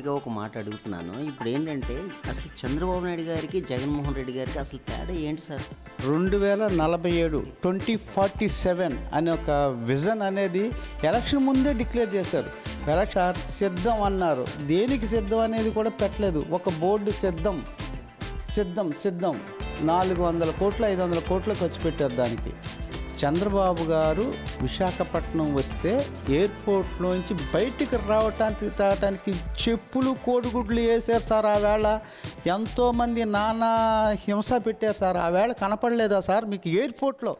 సూటిగా ఒక మాట అడుగుతున్నాను. ఇప్పుడు ఏంటంటే అసలు చంద్రబాబు నాయుడు గారికి జగన్మోహన్ రెడ్డి గారికి అసలు తేడా ఏంటి సార్? రెండు వేల నలభై ఏడు ట్వంటీ ఫార్టీ సెవెన్ అనే ఒక విజన్ అనేది ఎలక్షన్ ముందే డిక్లేర్ చేశారు. ఎలక్షన్ సిద్ధం అన్నారు. దేనికి సిద్ధం అనేది కూడా పెట్టలేదు. ఒక బోర్డు సిద్ధం సిద్ధం సిద్ధం. నాలుగు వందల కోట్లు ఐదు వందల కోట్లు ఖర్చు పెట్టారు దానికి. చంద్రబాబు గారు విశాఖపట్నం వస్తే ఎయిర్పోర్ట్లోంచి బయటికి రావటానికి తాగటానికి చెప్పులు కోడిగుడ్లు వేశారు సార్ ఆ వేళ. ఎంతోమంది నానా హింస పెట్టారు సార్. ఆ వేళ కనపడలేదా సార్ మీకు ఎయిర్పోర్ట్లో?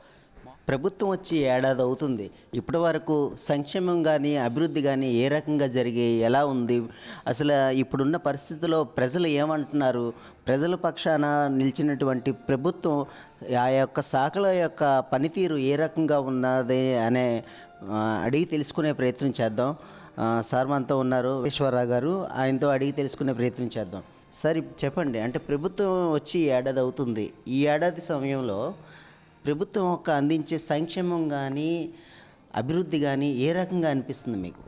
ప్రభుత్వం వచ్చి ఏడాది అవుతుంది. ఇప్పటి వరకు సంక్షేమం కానీ అభివృద్ధి కానీ ఏ రకంగా జరిగి ఎలా ఉంది? అసలు ఇప్పుడున్న పరిస్థితిలో ప్రజలు ఏమంటున్నారు? ప్రజల పక్షాన నిలిచినటువంటి ప్రభుత్వం ఆ యొక్క శాఖల యొక్క పనితీరు ఏ రకంగా ఉన్నది అనే అడిగి తెలుసుకునే ప్రయత్నం చేద్దాం. సార్ మనతో ఉన్నారు ఈశ్వరరావు గారు. ఆయనతో అడిగి తెలుసుకునే ప్రయత్నం చేద్దాం. సార్ చెప్పండి. అంటే ప్రభుత్వం వచ్చి ఏడాది అవుతుంది. ఈ ఏడాది సమయంలో ప్రభుత్వం యొక్క అందించే సంక్షేమం కానీ అభివృద్ధి కానీ ఏ రకంగా అనిపిస్తుంది మీకు?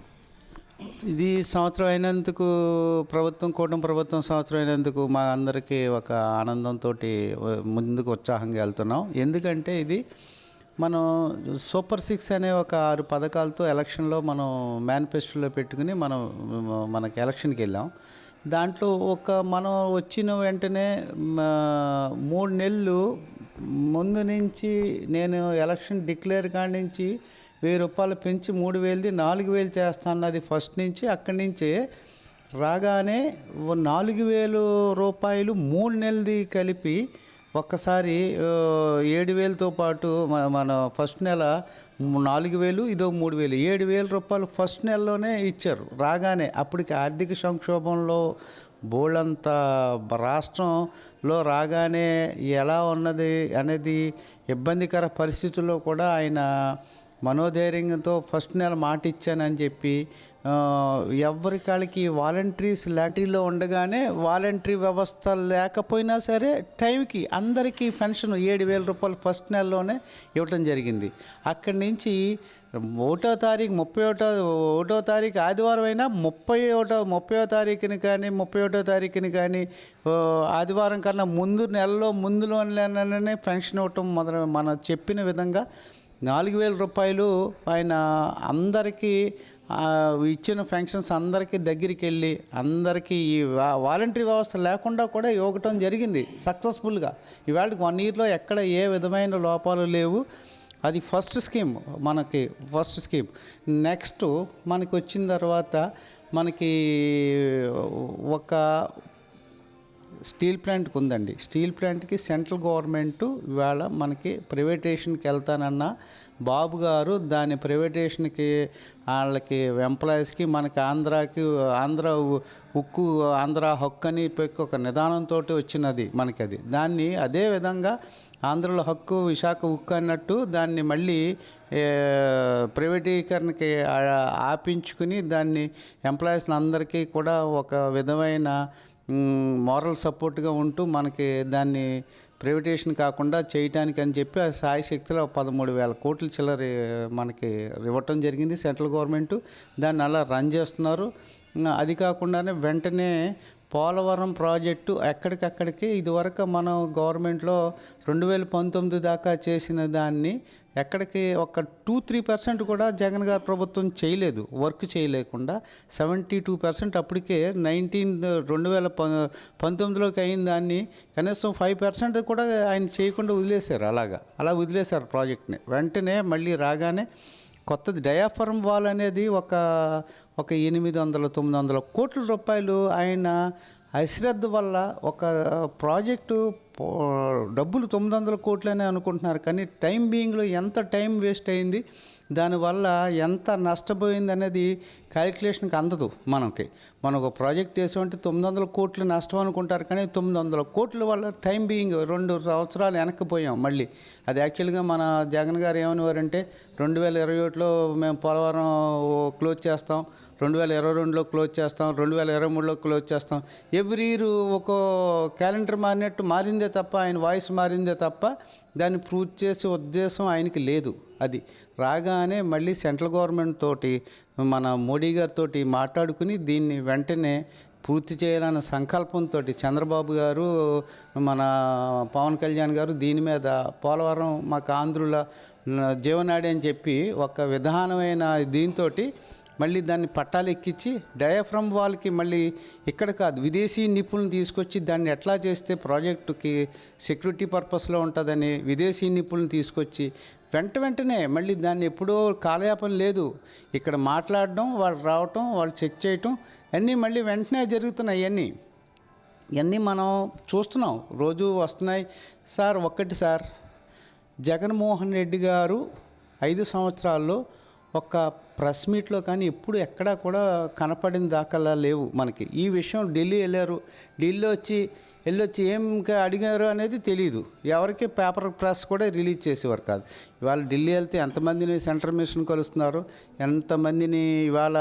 ఇది సంవత్సరం అయినందుకు ప్రభుత్వం కూటమి ప్రభుత్వం సంవత్సరం అయినందుకు మా అందరికీ ఒక ఆనందంతో ముందుకు ఉత్సాహంగా వెళ్తున్నాం. ఎందుకంటే ఇది మనం సూపర్ సిక్స్ అనే ఒక ఆరు పథకాలతో ఎలక్షన్లో మనం మేనిఫెస్టోలో పెట్టుకుని మనం మనకి ఎలక్షన్కి వెళ్ళాం. దాంట్లో ఒక మనం వచ్చిన వెంటనే మూడు నెలలు ముందు నుంచి నేను ఎలక్షన్ డిక్లేర్ కాడి నుంచి వెయ్యి రూపాయలు పెంచి మూడు వేలది నాలుగు వేలు చేస్తాన్నది ఫస్ట్ నుంచి అక్కడి నుంచే రాగానే నాలుగు వేలు రూపాయలు మూడు నెలది కలిపి ఒక్కసారి ఏడు వేలతో పాటు మన మన ఫస్ట్ నెల నాలుగు వేలు ఇదో మూడు వేలు. ఏడు వేల రూపాయలు ఫస్ట్ నెలలోనే ఇచ్చారు. రాగానే అప్పటికి ఆర్థిక సంక్షోభంలో బోళ్ళంత రాష్ట్రంలో రాగానే ఎలా ఉన్నది అనేది ఇబ్బందికర పరిస్థితుల్లో కూడా ఆయన మనోధైర్యంతో ఫస్ట్ నెల మాట ఇచ్చానని చెప్పి ఎవరి కాళ్ళకి వాలంటీర్స్ లాటరీలో ఉండగానే వాలంటరీ వ్యవస్థ లేకపోయినా సరే టైంకి అందరికీ పెన్షన్ ఏడు వేల రూపాయలు ఫస్ట్ నెలలోనే ఇవ్వటం జరిగింది. అక్కడి నుంచి ఒకటో తారీఖు ముప్పై ఒకటో ఒకటో తారీఖు ఆదివారం అయినా ముప్పై ఒకటో ముప్పై తారీఖుని కానీ ముప్పై ఒకటో తారీఖుని కానీ ఆదివారం కన్నా ముందు నెలలో ముందులోనే పెన్షన్ ఇవ్వటం మొదలు మనం చెప్పిన విధంగా నాలుగు వేల రూపాయలు ఆయన అందరికీ ఇచ్చిన ఫంక్షన్స్ అందరికీ దగ్గరికి వెళ్ళి అందరికీ ఈ వాలంటరీ వ్యవస్థ లేకుండా కూడా ఇవ్వటం జరిగింది సక్సెస్ఫుల్గా ఇవాళకి వన్ ఇయర్లో ఎక్కడ ఏ విధమైన లోపాలు లేవు. అది ఫస్ట్ స్కీమ్ మనకి ఫస్ట్ స్కీమ్ నెక్స్ట్ మనకి వచ్చిన తర్వాత మనకి ఒక స్టీల్ ప్లాంట్కి ఉందండి. స్టీల్ ప్లాంట్కి సెంట్రల్ గవర్నమెంట్ ఇవాళ మనకి ప్రైవేటేషన్కి వెళ్తానన్న బాబు గారు దాని ప్రైవేటేషన్కి వాళ్ళకి ఎంప్లాయీస్కి మనకి ఆంధ్రాకి ఆంధ్ర ఉక్కు ఆంధ్ర హక్కు అని పెట్టి ఒక నిదానంతో వచ్చినది మనకి అది దాన్ని అదే విధంగా ఆంధ్రలో హక్కు విశాఖ ఉక్కు అన్నట్టు దాన్ని మళ్ళీ ప్రైవేటీకరణకి ఆపించుకుని దాన్ని ఎంప్లాయీస్ని అందరికీ కూడా ఒక విధమైన మోరల్ సపోర్ట్గా ఉంటూ మనకి దాన్ని ప్రైవేటేషన్ కాకుండా చేయటానికి అని చెప్పి ఆ సాయి శక్తిలో పదమూడు వేల కోట్ల చిల్లర మనకి ఇవ్వటం జరిగింది సెంట్రల్ గవర్నమెంట్. దాన్ని అలా రన్ చేస్తున్నారు. అది కాకుండానే వెంటనే పోలవరం ప్రాజెక్టు ఎక్కడికక్కడికి ఇదివరకు మనం గవర్నమెంట్లో రెండు వేల పంతొమ్మిది దాకా చేసిన దాన్ని ఎక్కడికి ఒక టూ త్రీ పర్సెంట్ కూడా జగన్ గారి ప్రభుత్వం చేయలేదు వర్క్ చేయలేకుండా సెవెంటీ టూ పర్సెంట్ అప్పటికే నైన్టీన్ రెండు వేల ప- పంతొమ్మిదిలోకి అయిన దాన్ని కనీసం ఫైవ్ పర్సెంట్ కూడా ఆయన చేయకుండా వదిలేశారు అలాగా అలా వదిలేశారు ప్రాజెక్ట్ని. వెంటనే మళ్ళీ రాగానే కొత్తది డయాఫర్మ్ వాల్ అనేది ఒక ఒక ఎనిమిది వందల తొమ్మిది వందల కోట్ల రూపాయలు ఆయన అశ్రద్ధ వల్ల ఒక ప్రాజెక్టు డబ్బులు తొమ్మిది వందల కోట్లనే అనుకుంటున్నారు. కానీ టైం బీయింగ్లో ఎంత టైం వేస్ట్ అయింది? దానివల్ల ఎంత నష్టపోయింది అనేది క్యాలిక్యులేషన్కి అందదు మనకి. మనం ఒక ప్రాజెక్ట్ చేసామంటే తొమ్మిది వందల కోట్లు నష్టం అనుకుంటారు. కానీ తొమ్మిది వందల కోట్ల వల్ల టైం బీయింగ్ రెండు సంవత్సరాలు వెనక్కిపోయాం మళ్ళీ. అది యాక్చువల్గా మన జగన్ గారు ఏమనేవారంటే రెండు వేల ఇరవై ఒకటిలో మేము పోలవరం క్లోజ్ చేస్తాం. రెండు వేల ఇరవై రెండులో క్లోజ్ చేస్తాం రెండు వేల ఇరవై మూడులో క్లోజ్ చేస్తాం. ఎవ్రీ ఇయర్ ఒక క్యాలెండర్ మారినట్టు మారిందే తప్ప ఆయన వాయిస్ మారిందే తప్ప దాన్ని ప్రూవ్ చేసే ఉద్దేశం ఆయనకి లేదు. అది రాగానే మళ్ళీ సెంట్రల్ గవర్నమెంట్ తోటి మన మోడీ గారితో మాట్లాడుకుని దీన్ని వెంటనే పూర్తి చేయాలన్న సంకల్పంతో చంద్రబాబు గారు మన పవన్ కళ్యాణ్ గారు దీని మీద పోలవరం మాకు ఆంధ్రుల జీవనాడి అని చెప్పి ఒక విధానమైన దీంతో మళ్ళీ దాన్ని పట్టాలు ఎక్కించి డయాఫ్రమ్ వాళ్ళకి మళ్ళీ ఇక్కడ కాదు విదేశీ నిపుణులు తీసుకొచ్చి దాన్ని ఎట్లా చేస్తే ప్రాజెక్టుకి సెక్యూరిటీ పర్పస్లో ఉంటుందని విదేశీ నిపుణులు తీసుకొచ్చి వెంట వెంటనే మళ్ళీ దాన్ని ఎప్పుడో కాలయాపన లేదు. ఇక్కడ మాట్లాడడం వాళ్ళు రావటం వాళ్ళు చెక్ చేయటం అన్నీ మళ్ళీ వెంటనే జరుగుతున్నాయి అన్నీ. ఇవన్నీ మనం చూస్తున్నాం. రోజు వస్తున్నాయి. సార్ ఒక్కటి సార్ జగన్మోహన్ రెడ్డి గారు ఐదు సంవత్సరాల్లో ఒక ప్రెస్ మీట్లో కానీ ఎప్పుడు ఎక్కడా కూడా కనపడిన దాఖలా లేవు మనకి. ఈ విషయం ఢిల్లీ వెళ్ళారు. ఢిల్లీ వచ్చి వెళ్ళొచ్చి ఏం ఇంకా అడిగారు అనేది తెలియదు ఎవరికి పేపర్ ప్రెస్ కూడా రిలీజ్ చేసేవారు కాదు. ఇవాళ ఢిల్లీ వెళ్తే ఎంతమందిని సెంట్రల్ మిషన్ కలుస్తున్నారు? ఎంతమందిని ఇవాళ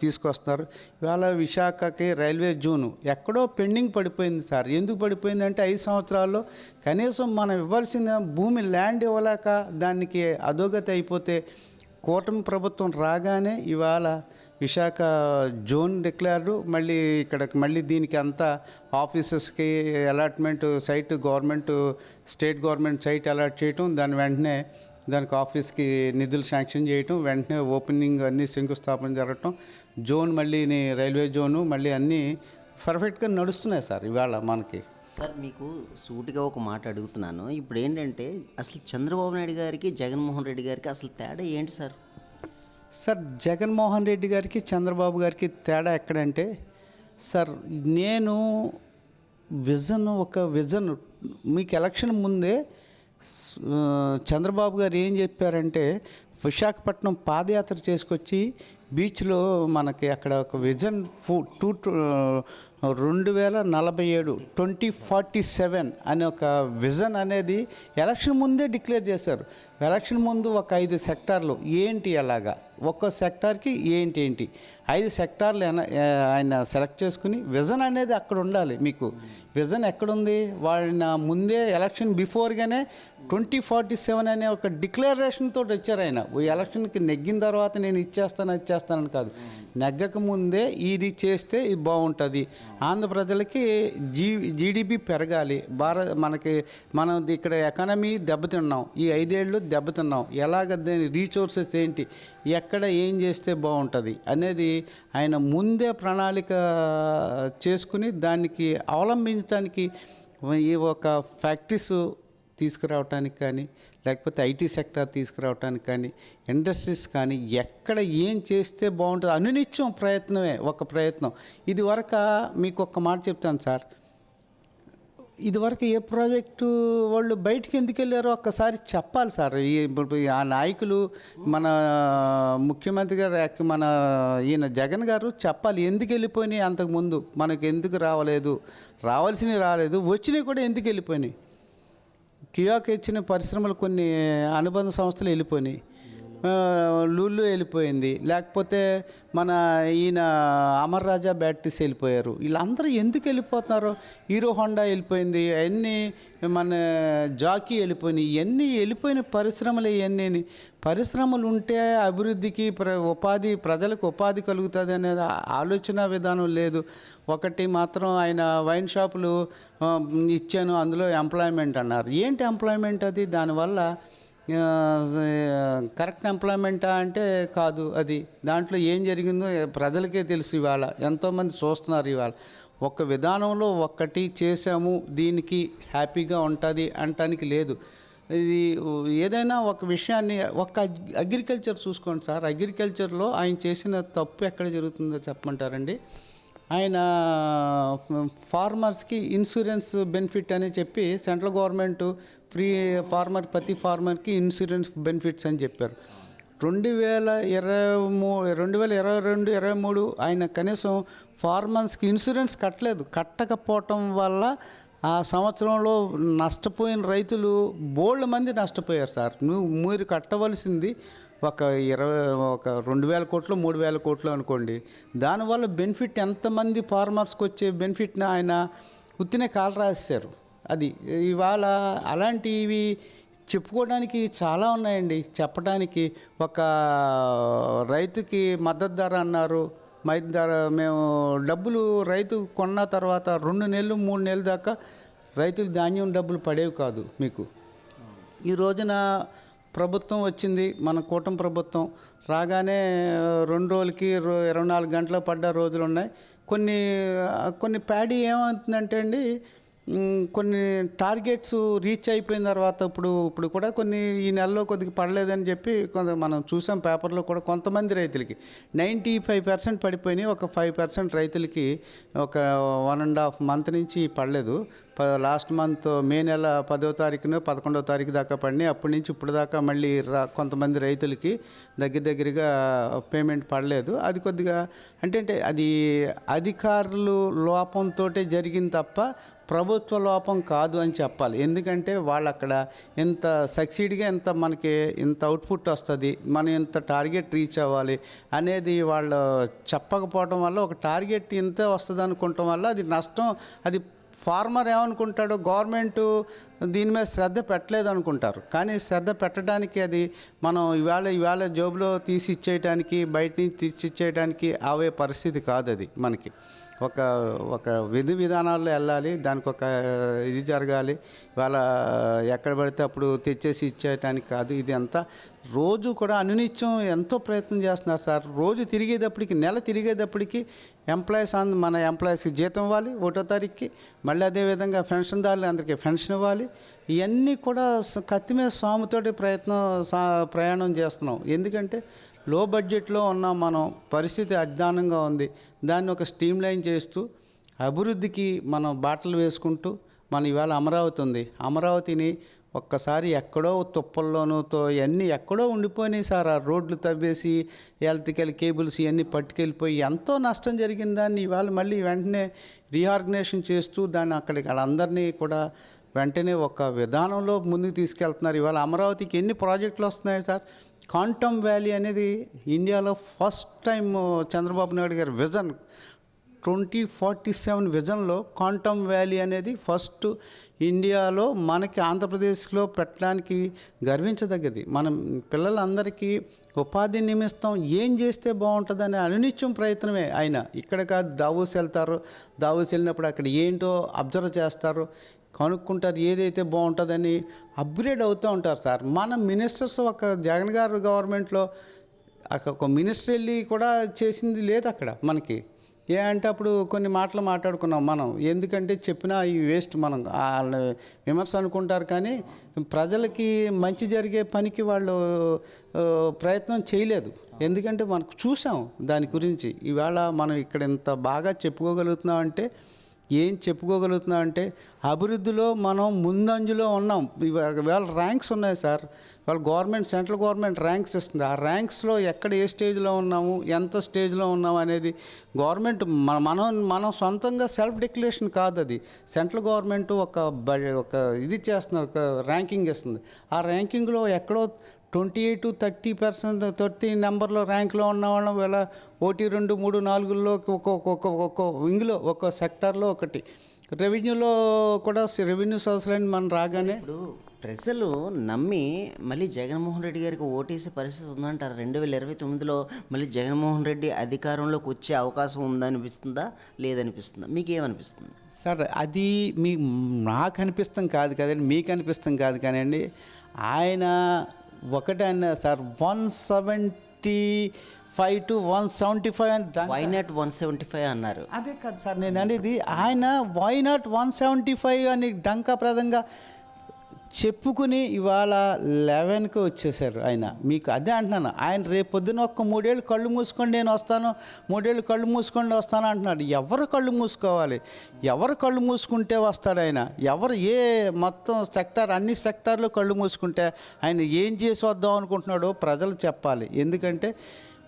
తీసుకొస్తున్నారు? ఇవాళ విశాఖకి రైల్వే జోను. ఎక్కడో పెండింగ్ పడిపోయింది సార్. ఎందుకు పడిపోయింది అంటే ఐదు సంవత్సరాల్లో కనీసం మనం ఇవ్వాల్సిన భూమి ల్యాండ్ ఇవ్వలేక దానికి అధోగతి అయిపోతే కూటమి ప్రభుత్వం రాగానే ఇవాళ విశాఖ జోన్ డిక్లేర్డు మళ్ళీ ఇక్కడ మళ్ళీ దీనికి అంతా ఆఫీసెస్కి allotment site government state government site allot చేయటం దాని వెంటనే దానికి ఆఫీస్కి నిధులు శాంక్షన్ చేయటం వెంటనే ఓపెనింగ్ అన్నీ శంకుస్థాపన జరగటం జోన్ మళ్ళీ రైల్వే జోను మళ్ళీ అన్నీ పర్ఫెక్ట్గా నడుస్తున్నాయి సార్ ఇవాళ మనకి. సార్ మీకు సూటిగా ఒక మాట అడుగుతున్నాను. ఇప్పుడు ఏంటంటే అసలు చంద్రబాబు నాయుడు గారికి జగన్మోహన్ రెడ్డి గారికి అసలు తేడా ఏంటి సార్? సార్ జగన్మోహన్ రెడ్డి గారికి చంద్రబాబు గారికి తేడా ఎక్కడంటే సార్ నేను విజన్ ఒక విజన్ మీకు ఎలక్షన్ ముందే చంద్రబాబు గారు ఏం చెప్పారంటే విశాఖపట్నం పాదయాత్ర చేసుకొచ్చి బీచ్లో మనకి అక్కడ ఒక విజన్ ఫూ టూ రెండు వేల నలభై ఏడు ట్వంటీ ఫార్టీ సెవెన్ అనే ఒక విజన్ అనేది ఎలక్షన్ ముందే డిక్లేర్ చేశారు. ఎలక్షన్ ముందు ఒక ఐదు సెక్టార్లు ఏంటి అలాగా? ఒక్కో సెక్టార్కి ఏంటి ఏంటి? ఐదు సెక్టార్లు ఆయన ఆయన సెలెక్ట్ చేసుకుని విజన్ అనేది అక్కడ ఉండాలి మీకు. విజన్ ఎక్కడుంది? వాళ్ళ ముందే ఎలక్షన్ బిఫోర్గానే ట్వంటీ ఫార్టీ సెవెన్ అనే ఒక డిక్లరేషన్ తోటి వచ్చారు ఆయన. ఈ ఎలక్షన్కి నెగ్గిన తర్వాత నేను ఇచ్చేస్తాను ఇచ్చేస్తానని కాదు. నెగ్గక ముందే ఇది చేస్తే ఇది బాగుంటుంది. ఆంధ్ర ప్రజలకి జీ జీడిపి పెరగాలి. భారత మనకి మనం ఇక్కడ ఎకానమీ దెబ్బతిన్నాం. ఈ ఐదేళ్ళు దెబ్బతిన్నాం. ఎలాగ దాని రీసోర్సెస్ ఏంటి? ఎక్కడ ఏం చేస్తే బాగుంటుంది? అనేది ఆయన ముందే ప్రణాళిక చేసుకుని దానికి అవలంబించడానికి ఈ ఒక ఫ్యాక్టరీస్ తీసుకురావటానికి కానీ లేకపోతే ఐటీ సెక్టార్ తీసుకురావటానికి కానీ ఇండస్ట్రీస్ కానీ ఎక్కడ ఏం చేస్తే బాగుంటుంది అనునిత్యం ప్రయత్నమే ఒక ప్రయత్నం. ఇది వరకు మీకు ఒక మాట చెప్తాను సార్. ఇదివరకు ఏ ప్రాజెక్టు వాళ్ళు బయటికి ఎందుకు వెళ్ళారో ఒక్కసారి చెప్పాలి సార్. ఈ ఇప్పుడు ఆ నాయకులు మన ముఖ్యమంత్రి గారు మన ఈయన జగన్ గారు చెప్పాలి ఎందుకు వెళ్ళిపోయినాయి అంతకుముందు మనకు ఎందుకు రావలేదు. రావాల్సినవి రాలేదు. వచ్చినవి కూడా ఎందుకు వెళ్ళిపోయినాయి? కియాకి ఇచ్చిన పరిశ్రమలు కొన్ని అనుబంధ సంస్థలు వెళ్ళిపోయినాయి. లూళ్ళు వెళ్ళిపోయింది. లేకపోతే మన ఈయన అమర్ రాజా బ్యాటరీస్ వెళ్ళిపోయారు. వీళ్ళందరూ ఎందుకు వెళ్ళిపోతున్నారు? హీరో హోండా వెళ్ళిపోయింది. అవన్నీ మన జాకీ వెళ్ళిపోయినాయి. ఇవన్నీ వెళ్ళిపోయిన పరిశ్రమలు ఇవన్నీ పరిశ్రమలు ఉంటే అభివృద్ధికి ప్ర ఉపాధి ప్రజలకు ఉపాధి కలుగుతుంది అనేది ఆలోచన విధానం లేదు. ఒకటి మాత్రం ఆయన వైన్ షాపులు ఇచ్చాను. అందులో ఎంప్లాయ్మెంట్ అన్నారు. ఏంటి ఎంప్లాయ్మెంట్ అది? దానివల్ల కరెక్ట్ ఎంప్లాయ్మెంటా అంటే కాదు అది. దాంట్లో ఏం జరిగిందో ప్రజలకే తెలుసు ఇవాళ. ఎంతోమంది చూస్తున్నారు ఇవాళ. ఒక విధానంలో ఒక్కటి చేసాము దీనికి హ్యాపీగా ఉంటుంది అంటానికి లేదు. ఇది ఏదైనా ఒక విషయాన్ని ఒక అగ్రికల్చర్ చూసుకోండి సార్. అగ్రికల్చర్లో ఆయన చేసిన తప్పు ఎక్కడ జరుగుతుందో చెప్పమంటారండి? ఆయన ఫార్మర్స్కి ఇన్సూరెన్స్ బెనిఫిట్ అని చెప్పి సెంట్రల్ గవర్నమెంట్ ఫ్రీ ఫార్మర్ ప్రతి ఫార్మర్కి ఇన్సూరెన్స్ బెనిఫిట్స్ అని చెప్పారు. రెండు వేల ఇరవై మూ రెండు వేల ఇరవై రెండు ఇరవై మూడు ఆయన కనీసం ఫార్మర్స్కి ఇన్సూరెన్స్ కట్టలేదు. కట్టకపోవటం వల్ల ఆ సంవత్సరంలో నష్టపోయిన రైతులు బోళ్ళ మంది నష్టపోయారు సార్. నువ్వు మీరు కట్టవలసింది ఒక ఇరవై ఒక రెండు వేల కోట్లు మూడు వేల కోట్లు అనుకోండి. దానివల్ల బెనిఫిట్ ఎంతమంది ఫార్మర్స్కి వచ్చే బెనిఫిట్ని ఆయన ఉత్తినే కాలు రాశారు అది. ఇవాళ అలాంటివి చెప్పుకోవడానికి చాలా ఉన్నాయండి. చెప్పడానికి ఒక రైతుకి మద్దతు ధర అన్నారు. మై ధర మేము డబ్బులు రైతు కొన్న తర్వాత రెండు నెలలు మూడు నెలల దాకా రైతులు ధాన్యం డబ్బులు పడేవి కాదు మీకు. ఈ రోజున ప్రభుత్వం వచ్చింది మన కూటమి ప్రభుత్వం. రాగానే రెండు రోజులకి ఇరవై నాలుగు గంటలు పడ్డ రోజులు ఉన్నాయి. కొన్ని కొన్ని ప్యాడీ ఏమవుతుందంటే అండి కొన్ని టార్గెట్స్ రీచ్ అయిపోయిన తర్వాత ఇప్పుడు ఇప్పుడు కూడా కొన్ని ఈ నెలలో కొద్దిగా పడలేదని చెప్పి కొంత మనం చూసాం పేపర్లో కూడా కొంతమంది రైతులకి. నైంటీ ఫైవ్ పర్సెంట్ పడిపోయినాయి ఒక ఫైవ్ పర్సెంట్ రైతులకి ఒక వన్ అండ్ హాఫ్ మంత్ నుంచి పడలేదు. ప లాస్ట్ మంత్ మే నెల పదో తారీఖున పదకొండో తారీఖు దాకా పడినాయి. అప్పటి నుంచి ఇప్పుడు దాకా మళ్ళీ రా కొంతమంది రైతులకి దగ్గర దగ్గరగా పేమెంట్ పడలేదు. అది కొద్దిగా అంటే అంటే అది అధికారులు లోపంతో జరిగింది తప్ప ప్రభుత్వ లోపం కాదు అని చెప్పాలి. ఎందుకంటే వాళ్ళు అక్కడ ఇంత సక్సీడ్గా ఇంత మనకి ఇంత అవుట్పుట్ వస్తుంది మనం ఇంత టార్గెట్ రీచ్ అవ్వాలి అనేది వాళ్ళు చెప్పకపోవడం వల్ల ఒక టార్గెట్ ఇంత వస్తుంది అనుకోవటం వల్ల అది నష్టం అది ఫార్మర్ ఏమనుకుంటాడో గవర్నమెంట్ దీని మీద శ్రద్ధ పెట్టలేదు అనుకుంటారు. కానీ శ్రద్ధ పెట్టడానికి అది మనం ఇవాళ ఇవాళ జోబులో తీసి ఇచ్చేయడానికి బయట నుంచి తీసి ఇచ్చేయడానికి అవే పరిస్థితి కాదు అది మనకి. ఒక ఒక విధి విధానాల్లో వెళ్ళాలి దానికి ఒక ఇది జరగాలి. వాళ్ళ ఎక్కడ పడితే అప్పుడు తెచ్చేసి ఇచ్చేయటానికి కాదు ఇది అంతా రోజు కూడా అనునిత్యం ఎంతో ప్రయత్నం చేస్తున్నారు సార్. రోజు తిరిగేటప్పటికి నెల తిరిగేటప్పటికి ఎంప్లాయీస్ అంద మన ఎంప్లాయీస్కి జీతం ఇవ్వాలి ఒకటో తారీఖుకి మళ్ళీ అదేవిధంగా పెన్షన్దారులు అందరికీ పెన్షన్ ఇవ్వాలి. ఇవన్నీ కూడా కత్తి మీద స్వామితోటి ప్రయత్నం సా ప్రయాణం చేస్తున్నాం. ఎందుకంటే లో బడ్జెట్లో ఉన్న మనం పరిస్థితి అజ్ఞానంగా ఉంది. దాన్ని ఒక స్ట్రీమ్ లైన్ చేస్తూ అభివృద్ధికి మనం బాటలు వేసుకుంటూ మన ఇవాళ అమరావతి ఉంది. అమరావతిని ఒక్కసారి ఎక్కడో తుప్పల్లోనూ ఇవన్నీ ఎక్కడో ఉండిపోయినాయి సార్. ఆ రోడ్లు తవ్వేసి ఎలక్ట్రికల్ కేబుల్స్ ఇవన్నీ పట్టుకెళ్ళిపోయి ఎంతో నష్టం జరిగిన దాన్ని ఇవాళ మళ్ళీ వెంటనే రీఆర్గనైజేషన్ చేస్తూ దాన్ని అక్కడికి వాళ్ళందరినీ కూడా వెంటనే ఒక విధానంలో ముందుకు తీసుకెళ్తున్నారు. ఇవాళ అమరావతికి ఎన్ని ప్రాజెక్టులు వస్తున్నాయి సార్? క్వాంటమ్ వ్యాలీ అనేది ఇండియాలో ఫస్ట్ టైం చంద్రబాబు నాయుడు గారి విజన్. ట్వంటీ ఫార్టీ సెవెన్ విజన్లో క్వాంటమ్ వ్యాలీ అనేది ఫస్ట్ ఇండియాలో మనకి ఆంధ్రప్రదేశ్లో పెట్టడానికి గర్వించదగ్గది. మనం పిల్లలందరికీ ఉపాధి నిమిత్తం ఏం చేస్తే బాగుంటుందని అనునిత్యం ప్రయత్నమే ఆయన. ఇక్కడ కాదు దావూస్ వెళ్తారు. దావూస్ వెళ్ళినప్పుడు అక్కడ ఏంటో అబ్జర్వ్ చేస్తారు. కనుక్కుంటారు ఏదైతే బాగుంటుందని అప్గ్రేడ్ అవుతూ ఉంటారు సార్. మన మినిస్టర్స్ ఒక జగన్ గారు గవర్నమెంట్లో అక్కడ ఒక మినిస్టర్ వెళ్ళి కూడా చేసింది లేదు అక్కడ మనకి. ఏ అంటే అప్పుడు కొన్ని మాటలు మాట్లాడుకున్నాం మనం. ఎందుకంటే చెప్పినా ఈ వేస్ట్ మనం వాళ్ళ విమర్శ అనుకుంటారు కానీ ప్రజలకి మంచి జరిగే పనికి వాళ్ళు ప్రయత్నం చేయలేదు. ఎందుకంటే మనకు చూసాం దాని గురించి. ఇవాళ మనం ఇక్కడ ఇంత బాగా చెప్పుకోగలుగుతున్నాం అంటే ఏం చెప్పుకోగలుగుతున్నాం అంటే అభివృద్ధిలో మనం ముందంజలో ఉన్నాం. ఇవా- ఇవాళ ర్యాంక్స్ ఉన్నాయి సార్. ఇవాళ గవర్నమెంట్ సెంట్రల్ గవర్నమెంట్ ర్యాంక్స్ ఇస్తుంది. ఆ ర్యాంక్స్లో ఎక్కడ ఏ స్టేజ్లో ఉన్నాము ఎంత స్టేజ్లో ఉన్నాము అనేది గవర్నమెంట్ మన మనం మనం సొంతంగా సెల్ఫ్ డిక్లరేషన్ కాదు అది. సెంట్రల్ గవర్నమెంట్ ఒక బ- ఒక ఇది చేస్తుంది ఒక ర్యాంకింగ్ ఇస్తుంది. ఆ ర్యాంకింగ్లో ఎక్కడో twenty eight thirty percent thirty నెంబర్లో ర్యాంక్లో ఉన్న వాళ్ళం ఇలా ఒకటి రెండు మూడు నాలుగులో ఒక ఒక ఒక వింగ్లో ఒక సెక్టార్లో ఒకటి. రెవెన్యూలో కూడా రెవెన్యూ సంవత్సరాన్ని మనం రాగానే ఇప్పుడు ప్రజలు నమ్మి మళ్ళీ జగన్మోహన్ రెడ్డి గారికి ఓటేసే పరిస్థితి ఉందంటారు? రెండు వేల ఇరవై తొమ్మిదిలో మళ్ళీ జగన్మోహన్ రెడ్డి అధికారంలోకి వచ్చే అవకాశం ఉందనిపిస్తుందా లేదనిపిస్తుందా? మీకు ఏమనిపిస్తుంది సార్ అది మీ నాకు అనిపిస్తాం కాదు కదండి మీకు అనిపిస్తాం కాదు కానండి ఆయన ఒకటే అన్న sir one seventy five to one seventy five అని డా- why not one seventy five అన్నారు? అదే కాదు సార్ నేను అనేది ఆయన why not one seventy five అని డంకాప్రదంగా చెప్పుకుని ఇవాళ లెవెన్కి వచ్చేసారు ఆయన. మీకు అదే అంటున్నాను. ఆయన రేపు పొద్దున ఒక్క మూడేళ్ళు కళ్ళు మూసుకోండి నేను వస్తాను. మూడేళ్ళు కళ్ళు మూసుకోండి వస్తాను అంటున్నాడు. ఎవరు కళ్ళు మూసుకోవాలి? ఎవరు కళ్ళు మూసుకుంటే వస్తాడు ఆయన? ఎవరు ఏ మొత్తం సెక్టార్ అన్ని సెక్టార్లు కళ్ళు మూసుకుంటే ఆయన ఏం చేసి వద్దాం అనుకుంటున్నాడో ప్రజలు చెప్పాలి. ఎందుకంటే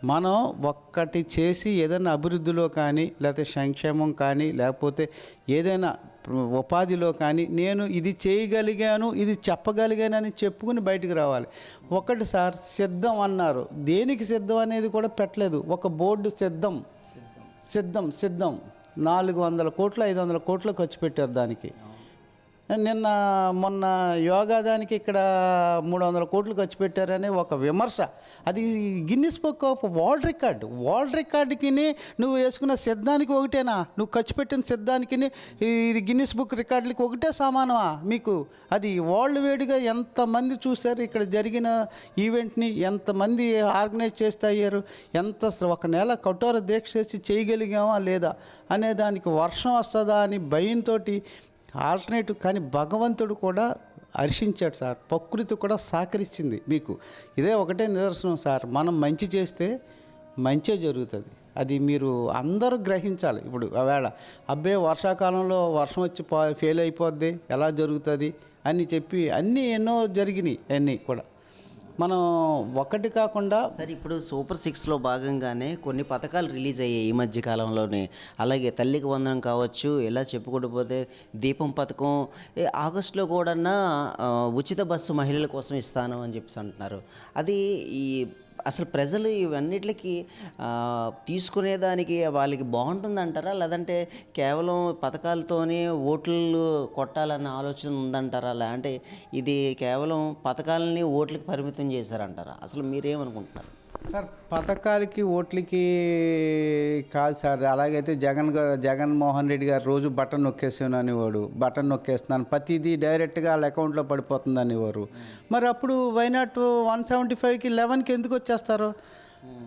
మనం ఒక్కటి చేసి ఏదైనా అభివృద్ధిలో కానీ లేకపోతే సంక్షేమం కానీ లేకపోతే ఏదైనా ఉపాధిలో కానీ నేను ఇది చేయగలిగాను ఇది చెప్పగలిగానని చెప్పుకుని బయటికి రావాలి. ఒకటి సార్ సిద్ధం అన్నారు. దేనికి సిద్ధం అనేది కూడా పెట్టలేదు. ఒక బోర్డు సిద్ధం. సిద్ధం. సిద్ధం నాలుగు వందల కోట్లు ఐదు వందల కోట్లు ఖర్చు పెట్టారు దానికి. నిన్న మొన్న యోగా దానికి ఇక్కడ మూడు వందల కోట్లు ఖర్చు పెట్టారని ఒక విమర్శ. అది Guinness book of world record world రికార్డుకి నువ్వు వేసుకున్న సిద్ధానికి ఒకటేనా? నువ్వు ఖర్చు పెట్టిన సిద్ధానికి ఇది గిన్నిస్ బుక్ రికార్డులకి ఒకటే సమానమా మీకు? అది వరల్డ్ వేడిగా ఎంతమంది చూశారు? ఇక్కడ జరిగిన ఈవెంట్ని ఎంతమంది ఆర్గనైజ్ చేస్తే అయ్యారు ఎంత ఒక నెల కఠోర దీక్ష చేసి చేయగలిగామా లేదా? అనే దానికి వర్షం వస్తుందా అని భయంతో ఆల్టర్నేటివ్ కానీ భగవంతుడు కూడా హర్షించాడు సార్. ప్రకృతి కూడా సహకరించింది మీకు. ఇదే ఒకటే నిదర్శనం సార్. మనం మంచి చేస్తే మంచే జరుగుతుంది. అది మీరు అందరూ గ్రహించాలి ఇప్పుడు ఆవేళ అబ్బే వర్షాకాలంలో వర్షం వచ్చి ఫెయిల్ అయిపోద్ది. ఎలా జరుగుతుంది? అని చెప్పి అన్నీ ఎన్నో జరిగినాయి అన్నీ కూడా. మనం ఒకటి కాకుండా సరే ఇప్పుడు సూపర్ సిక్స్లో భాగంగానే కొన్ని పథకాలు రిలీజ్ అయ్యాయి ఈ మధ్య కాలంలోనే. అలాగే తల్లికి వందనం కావచ్చు ఇలా చెప్పుకుంటూ పోతే దీపం పథకం ఆగస్టులో కూడా ఉచిత బస్సు మహిళల కోసం ఇస్తాను అని చెప్పేసి అంటున్నారు. అది ఈ అసలు ప్రజలు ఇవన్నిటికి తీసుకునేదానికి వాళ్ళకి బాగుంటుందంటారా? లేదంటే కేవలం పథకాలతోనే ఓట్లు కొట్టాలన్న ఆలోచన ఉందంటారా? లేదంటే ఇది కేవలం పథకాలని ఓట్లకి పరిమితం చేశారంటారా? అసలు మీరేమనుకుంటున్నారు? సార్ పథకాలకి ఓట్లకి కాదు సార్. అలాగైతే జగన్ గారు జగన్మోహన్ రెడ్డి గారు రోజు బటన్ నొక్కేసాను అనేవాడు. బటన్ నొక్కేస్తున్నాను. ప్రతిదీ డైరెక్ట్గా వాళ్ళ అకౌంట్లో పడిపోతుంది అనేవారు. మరి అప్పుడు వైనాట్ వన్ సెవెంటీ ఫైవ్కి లెవెన్కి ఎందుకు వచ్చేస్తారు?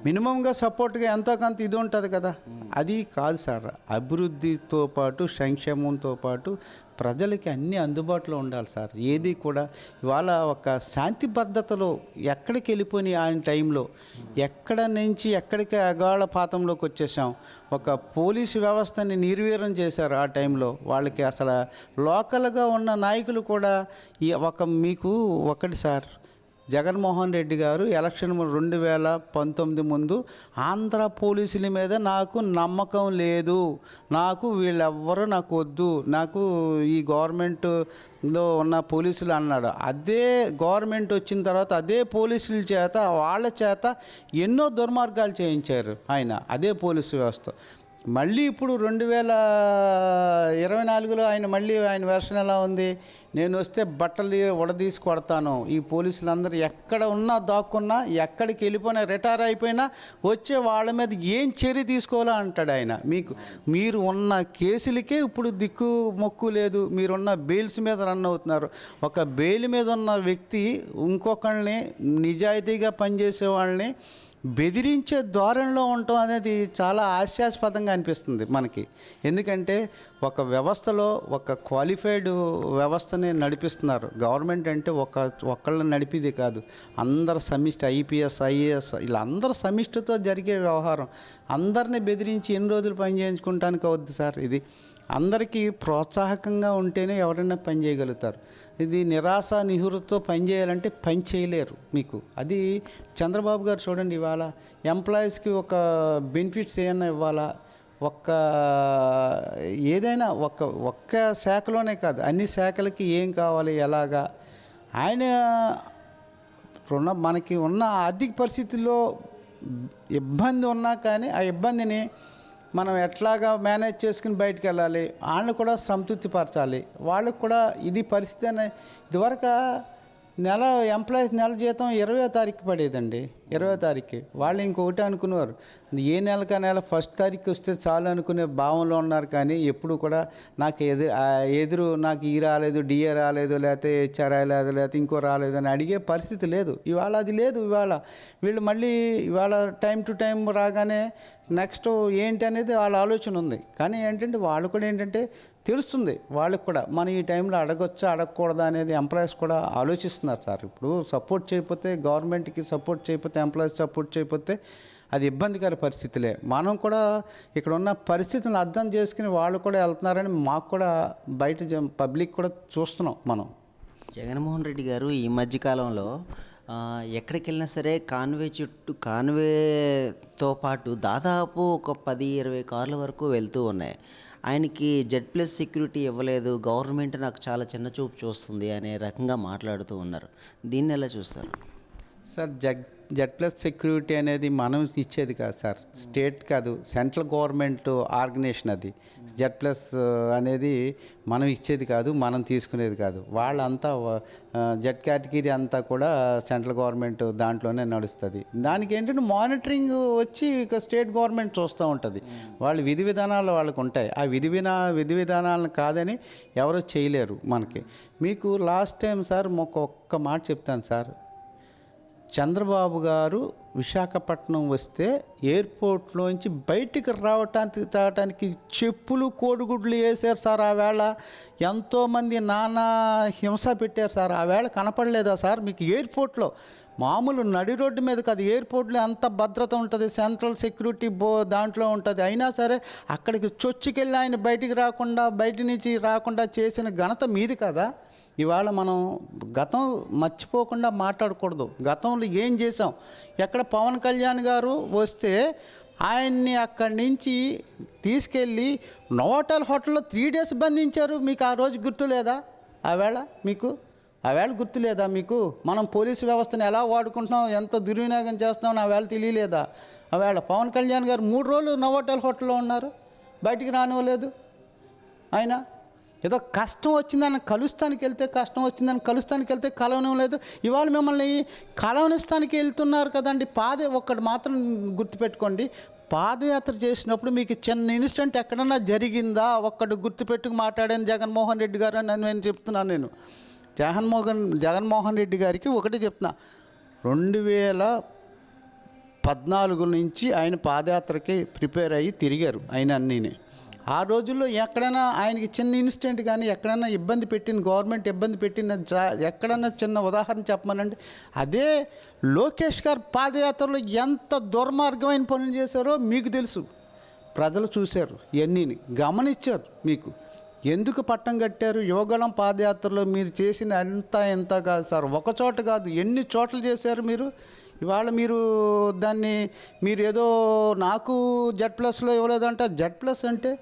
మినిమంగా సపోర్ట్గా ఎంతో కొంత ఇది ఉంటుంది కదా. అది కాదు సార్ అభివృద్ధితో పాటు సంక్షేమంతో పాటు ప్రజలకి అన్నీ అందుబాటులో ఉండాలి సార్. ఏది కూడా ఇవాళ ఒక శాంతి భద్రతలో ఎక్కడికి వెళ్ళిపోయి ఆయన టైంలో ఎక్కడ నుంచి ఎక్కడికి అగాళ పాతంలోకి వచ్చేసాం. ఒక పోలీసు వ్యవస్థని నిర్వీర్యం చేశారు ఆ టైంలో. వాళ్ళకి అసలు లోకల్గా ఉన్న నాయకులు కూడా ఈ ఒక మీకు ఒకటి సార్ జగన్మోహన్ రెడ్డి గారు ఎలక్షన్ రెండు వేల పంతొమ్మిది ముందు ఆంధ్ర పోలీసుల మీద నాకు నమ్మకం లేదు. నాకు వీళ్ళెవ్వరూ నాకు వద్దు. నాకు ఈ గవర్నమెంట్లో ఉన్న పోలీసులు అన్నాడు. అదే గవర్నమెంట్ వచ్చిన తర్వాత అదే పోలీసుల చేత వాళ్ళ చేత ఎన్నో దుర్మార్గాలు చేయించారు ఆయన. అదే పోలీసు వ్యవస్థ. మళ్ళీ ఇప్పుడు రెండు వేల ఇరవై నాలుగులో ఆయన మళ్ళీ ఆయన వెర్షన్ ఎలా ఉంది? నేను వస్తే బట్టలు ఉడదీసి కొడతాను. ఈ పోలీసులందరూ ఎక్కడ ఉన్నా దాక్కున్నా ఎక్కడికి వెళ్ళిపోయినా రిటైర్ అయిపోయినా వచ్చే వాళ్ళ మీద ఏం చర్య తీసుకోవాలా అంటాడు ఆయన. మీకు మీరు ఉన్న కేసులకే ఇప్పుడు దిక్కు మొక్కు లేదు. మీరున్న బెయిల్స్ మీద రన్ అవుతున్నారు. ఒక బెయిల్ మీద ఉన్న వ్యక్తి ఇంకొకళ్ళని నిజాయితీగా పనిచేసే వాళ్ళని బెదిరించే ధోరణిలో ఉండటం అనేది చాలా హాస్యాస్పదంగా అనిపిస్తుంది మనకి. ఎందుకంటే ఒక వ్యవస్థలో ఒక క్వాలిఫైడ్ వ్యవస్థని నడిపిస్తున్నారు. గవర్నమెంట్ అంటే ఒక ఒక్కళ్ళని నడిపిది కాదు. అందరు సమిష్టి ఐపీఎస్ ఐఏఎస్ ఇలా అందరు సమిష్టితో జరిగే వ్యవహారం. అందరిని బెదిరించి ఎన్ని రోజులు పని చేయించుకుంటానికి అవుద్ది సార్ ఇది? అందరికీ ప్రోత్సాహకంగా ఉంటేనే ఎవరైనా పని చేయగలుగుతారు. ఇది నిరాశ నిహురుతో పని చేయాలంటే పని చేయలేరు మీకు. అది చంద్రబాబు గారు చూడండి ఇవాళ ఎంప్లాయీస్కి ఒక బెనిఫిట్స్ ఏమన్నా ఇవ్వాలా? ఒక్క ఏదైనా ఒక్క ఒక్క శాఖలోనే కాదు అన్ని శాఖలకి ఏం కావాలి ఎలాగా? ఆయన రుణ మనకి ఉన్న ఆర్థిక పరిస్థితుల్లో ఇబ్బంది ఉన్నా కానీ ఆ ఇబ్బందిని మనం ఎట్లాగా మేనేజ్ చేసుకుని బయటకు వెళ్ళాలి వాళ్ళని కూడా సంతృప్తి పరచాలి వాళ్ళకి కూడా ఇది పరిస్థితి అనే ఇదివరకు నెల ఎంప్లాయీస్ నెల జీతం ఇరవై తారీఖు పడేదండి ఇరవై తారీఖు. వాళ్ళు ఇంకొకటి అనుకునేవారు ఏ నెలక నెల ఫస్ట్ తారీఖు వస్తే చాలు అనుకునే భావంలో ఉన్నారు కానీ ఎప్పుడు కూడా నాకు ఎదురు ఎదురు నాకు ఈ రాలేదు డిఏ రాలేదు లేకపోతే హెచ్ఆర్ రాలేదు లేకపోతే ఇంకో రాలేదు అని అడిగే పరిస్థితి లేదు. ఇవాళ అది లేదు ఇవాళ. వీళ్ళు మళ్ళీ ఇవాళ టైం టు టైం రాగానే నెక్స్ట్ ఏంటి అనేది వాళ్ళ ఆలోచన ఉంది. కానీ ఏంటంటే వాళ్ళు కూడా ఏంటంటే తెలుస్తుంది. వాళ్ళకి కూడా మనం ఈ టైంలో అడగొచ్చా అడగకూడదా అనేది ఎంప్లాయీస్ కూడా ఆలోచిస్తున్నారు సార్. ఇప్పుడు సపోర్ట్ చేయకపోతే గవర్నమెంట్కి సపోర్ట్ చేయకపోతే ఎంప్లాయీస్ సపోర్ట్ చేయకపోతే అది ఇబ్బందికర పరిస్థితులే. మనం కూడా ఇక్కడ ఉన్న పరిస్థితిని అర్థం చేసుకుని వాళ్ళు కూడా వెళ్తున్నారని మాకు కూడా బయట పబ్లిక్ కూడా చూస్తున్నాం మనం. జగన్మోహన్ రెడ్డి గారు ఈ మధ్యకాలంలో ఎక్కడికి వెళ్ళినా సరే కాన్వే చుట్టూ కాన్వేతో పాటు దాదాపు ఒక పది ఇరవై కార్ల వరకు వెళ్తూ ఉన్నాయి. ఆయనకి జెడ్ ప్లస్ సెక్యూరిటీ ఇవ్వలేదు. గవర్నమెంట్ నాకు చాలా చిన్న చూపు చూస్తుంది అనే రకంగా మాట్లాడుతూ ఉన్నారు. దీన్ని ఎలా చూస్తారు? సార్ జగ్ జెడ్ ప్లస్ సెక్యూరిటీ అనేది మనం ఇచ్చేది కాదు సార్. స్టేట్ కాదు సెంట్రల్ గవర్నమెంట్ ఆర్గనైజేషన్ అది. జెడ్ ప్లస్ అనేది మనం ఇచ్చేది కాదు మనం తీసుకునేది కాదు. వాళ్ళంతా జెడ్ కేటగిరీ అంతా కూడా సెంట్రల్ గవర్నమెంట్ దాంట్లోనే నడుస్తుంది. దానికి ఏంటంటే మానిటరింగ్ వచ్చి ఇక స్టేట్ గవర్నమెంట్ చూస్తూ ఉంటుంది. వాళ్ళ విధి విధానాలు వాళ్ళకు ఉంటాయి. ఆ విధి వినా విధి విధానాలను కాదని ఎవరు చేయలేరు మనకి. మీకు లాస్ట్ టైం సార్ ఒక ఒక్క మాట చెప్తాను సార్. చంద్రబాబు గారు విశాఖపట్నం వస్తే ఎయిర్పోర్ట్లోంచి బయటికి రావటానికి తాగటానికి చెప్పులు కోడిగుడ్లు వేసారు సార్ ఆ వేళ. ఎంతోమంది నానా హింస పెట్టారు సార్. ఆ వేళ కనపడలేదా సార్ మీకు ఎయిర్పోర్ట్లో? మామూలు నడి రోడ్డు మీద కాదు ఎయిర్పోర్ట్లో ఎంత భద్రత ఉంటుంది సెంట్రల్ సెక్యూరిటీ బో దాంట్లో ఉంటుంది. అయినా సరే అక్కడికి చొచ్చుకెళ్ళి ఆయన బయటికి రాకుండా బయట నుంచి రాకుండా చేసిన ఘనత మీది కదా. ఇవాళ మనం గతం మర్చిపోకుండా మాట్లాడకూడదు. గతంలో ఏం చేసాం ఎక్కడ పవన్ కళ్యాణ్ గారు వస్తే ఆయన్ని అక్కడి నుంచి తీసుకెళ్ళి నోటల్ హోటల్లో త్రీ డేస్ బంధించారు. మీకు ఆ రోజు గుర్తులేదా ఆవేళ మీకు? ఆవేళ గుర్తు లేదా మీకు? మనం పోలీసు వ్యవస్థను ఎలా వాడుకుంటున్నాం? ఎంత దుర్వినియోగం చేస్తున్నాం ఆవేళ తెలియలేదా? ఆవేళ పవన్ కళ్యాణ్ గారు మూడు రోజులు నవోటల్ హోటల్లో ఉన్నారు. బయటికి రానివ్వలేదు. ఆయన ఏదో కష్టం వచ్చిందని కలుస్తానికి వెళ్తే కష్టం వచ్చిందని కలుస్తానికి వెళ్తే కలవడం లేదు. ఇవాళ మిమ్మల్ని కలవనిస్తానికి వెళ్తున్నారు కదండి. పాద ఒక్కటి మాత్రం గుర్తుపెట్టుకోండి. పాదయాత్ర చేసినప్పుడు మీకు చిన్న ఇన్సిడెంట్ ఎక్కడన్నా జరిగిందా? ఒక్కటి గుర్తుపెట్టుకు మాట్లాడాను జగన్మోహన్ రెడ్డి గారు అని నేను చెప్తున్నాను నేను. జగన్మోహన్ జగన్మోహన్ రెడ్డి గారికి ఒకటి చెప్తున్నా. రెండు వేల పద్నాలుగు నుంచి ఆయన పాదయాత్రకి ప్రిపేర్ అయ్యి తిరిగారు. ఆయన అన్నీని. ఆ రోజుల్లో ఎక్కడైనా ఆయనకి చిన్న ఇన్సిడెంట్ కానీ ఎక్కడైనా ఇబ్బంది పెట్టిన గవర్నమెంట్ ఇబ్బంది పెట్టిన ఎక్కడైనా చిన్న ఉదాహరణ చెప్పమనండి అదే లోకేష్ గారు పాదయాత్రలో ఎంత దుర్మార్గమైన పనులు చేశారో మీకు తెలుసు. ప్రజలు చూశారు ఇవన్నీని గమనించారు మీకు. ఎందుకు పట్టం కట్టారు? యువగళం పాదయాత్రలో మీరు చేసిన అంత ఎంత కాదు సార్. ఒక చోట కాదు ఎన్ని చోట్ల చేశారు మీరు? ఇవాళ మీరు దాన్ని మీరు ఏదో నాకు జెడ్ ప్లస్లో ఇవ్వలేదంట. జెడ్ ప్లస్ అంటే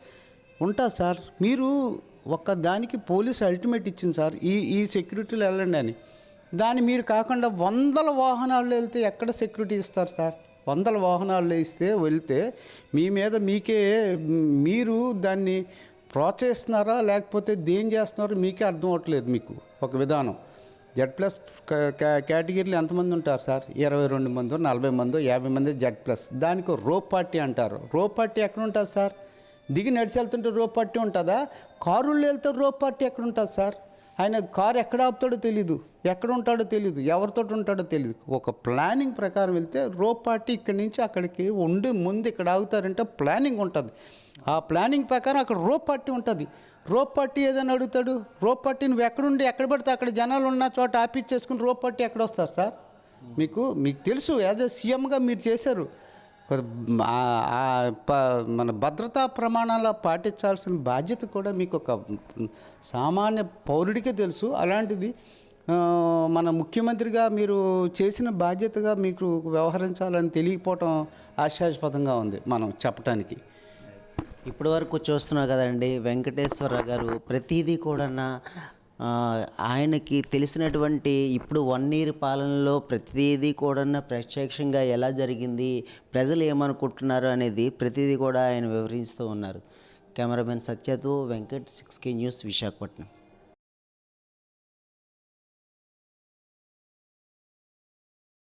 ఉంటా సార్. మీరు ఒక్క దానికి పోలీస్ అల్టిమేట్ ఇచ్చింది సార్. ఈ ఈ సెక్యూరిటీలు వెళ్ళండి అని. దాన్ని మీరు కాకుండా వందల వాహనాలు వెళ్తే ఎక్కడ సెక్యూరిటీ ఇస్తారు సార్? వందల వాహనాలు ఇస్తే వెళ్తే మీ మీద మీకే మీరు దాన్ని ప్రోత్సహిస్తున్నారా? లేకపోతే దేం చేస్తున్నారో మీకే అర్థం అవ్వట్లేదు మీకు ఒక విధానం. జెడ్ ప్లస్ కేటగిరీలు ఎంతమంది ఉంటారు సార్? ఇరవై రెండు మంది నలభై మంది యాభై మంది జెడ్ ప్లస్. దానికి రో పార్టీ అంటారు. రో పార్టీ ఎక్కడ ఉంటుంది సార్? దిగి నడిచి వెళ్తుంటే రోప్ పార్టీ ఉంటుందా? కారుల్లో వెళ్తే రోప్ పార్టీ ఎక్కడ ఉంటుంది సార్? ఆయన కారు ఎక్కడ ఆపుతాడో తెలీదు. ఎక్కడ ఉంటాడో తెలీదు. ఎవరితో ఉంటాడో తెలీదు. ఒక ప్లానింగ్ ప్రకారం వెళ్తే రోప్ పార్టీ ఇక్కడి నుంచి అక్కడికి ఉండి ముందు ఇక్కడ ఆగుతారంటే ప్లానింగ్ ఉంటుంది. ఆ ప్లానింగ్ ప్రకారం అక్కడ రోప్ పార్టీ ఉంటుంది. రోప్ పార్టీ ఏదైనా అడుగుతాడు? రోప్ పార్టీ నువ్వు ఎక్కడుండి ఎక్కడ పడితే అక్కడ జనాలు ఉన్న చోట ఆపిచ్చేసుకుని రోప్ పార్టీ ఎక్కడ వస్తారు సార్? మీకు మీకు తెలుసు యాజ్ ఎ సీఎంగా మీరు చేశారు. మన భద్రతా ప్రమాణాలు పాటించాల్సిన బాధ్యత కూడా మీకు ఒక సామాన్య పౌరుడికే తెలుసు. అలాంటిది మన ముఖ్యమంత్రిగా మీరు చేసిన బాధ్యతగా మీకు వ్యవహరించాలని తెలియకపోవటం ఆశాస్పదంగా ఉంది మనం చెప్పటానికి. ఇప్పటి వరకు చూస్తున్నాం కదండి వెంకటేశ్వర గారు ప్రతిదీ కూడా ఆయనకి తెలిసినటువంటి ఇప్పుడు వన్ ఇయర్ పాలనలో ప్రతిదీ కూడా ప్రత్యక్షంగా ఎలా జరిగింది ప్రజలు ఏమనుకుంటున్నారు అనేది ప్రతిదీ కూడా ఆయన వివరిస్తూ ఉన్నారు. Cameraman సత్యతో Venkat six K news Visakhapatnam.